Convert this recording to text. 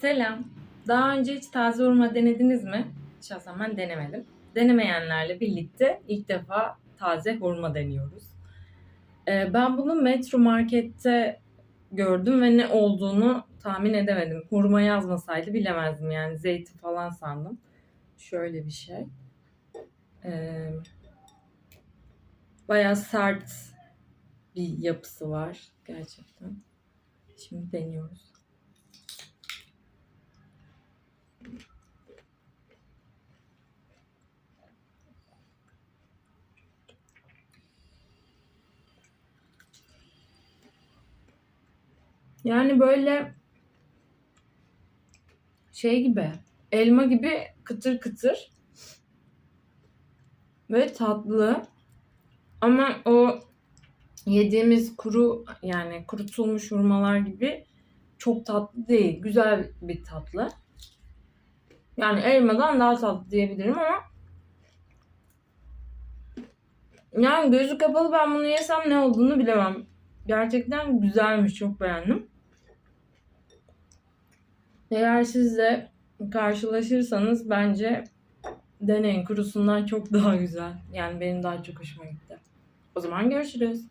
Selam. Daha önce hiç taze hurma denediniz mi? Şahsen ben denemedim. Denemeyenlerle birlikte ilk defa taze hurma deniyoruz. Ee, ben bunu Metro Market'te gördüm ve ne olduğunu tahmin edemedim. Hurma yazmasaydı bilemezdim yani zeytin falan sandım. Şöyle bir şey. Ee, bayağı sert bir yapısı var gerçekten. Şimdi deniyoruz. Yani böyle şey gibi, elma gibi kıtır kıtır. Ve tatlı. Ama o yediğimiz kuru yani kurutulmuş hurmalar gibi çok tatlı değil. Güzel bir tatlı. Yani elmadan daha tatlı diyebilirim ama yani gözü kapalı ben bunu yesem ne olduğunu bilemem. Gerçekten güzelmiş. Çok beğendim. Eğer siz de karşılaşırsanız bence deneyin. Kurusundan çok daha güzel. Yani benim daha çok hoşuma gitti. O zaman görüşürüz.